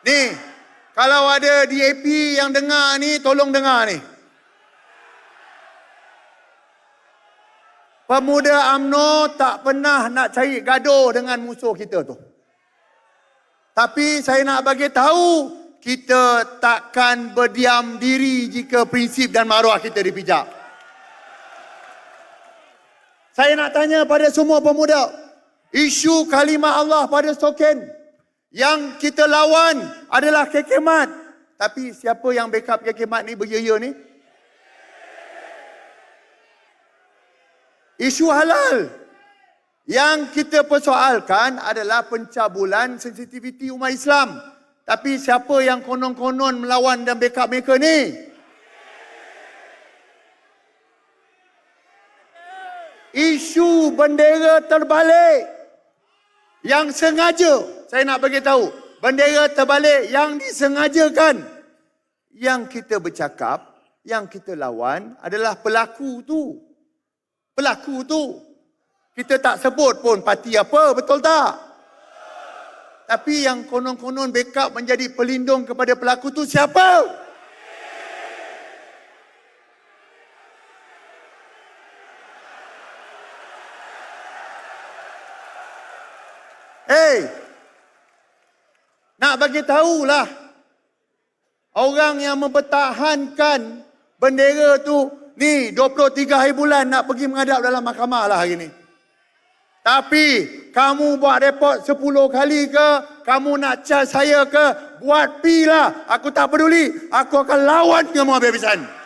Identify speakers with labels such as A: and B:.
A: Ni, kalau ada DAP yang dengar ni, tolong dengar ni. Pemuda AMNO tak pernah nak cari gaduh dengan musuh kita tu. Tapi saya nak bagi tahu, kita takkan berdiam diri jika prinsip dan maruah kita dipijak. Saya nak tanya pada semua pemuda, isu kalimah Allah pada stoken yang kita lawan adalah kekemat. Tapi siapa yang backup kekemat ni berjaya ni? Isu halal yang kita persoalkan adalah pencabulan sensitiviti umat Islam. Tapi siapa yang konon-konon melawan dan backup mereka ni? Isu bendera terbalik yang sengaja saya nak bagi tahu bendera terbalik yang disengajakan. Yang kita bercakap yang kita lawan adalah pelaku tu. Pelaku tu. Kita tak sebut pun parti apa betul tak? Tapi yang konon-konon backup menjadi pelindung kepada pelaku tu siapa Hey, nak bagi tahulah orang yang mempertahankan bendera tu ni 23 hari bulan nak pergi menghadap dalam mahkamah lah hari ni. Tapi kamu buat report 10 kali ke, kamu nak charge saya ke, buat pi lah. Aku tak peduli. Aku akan lawan kamu habis-habisan.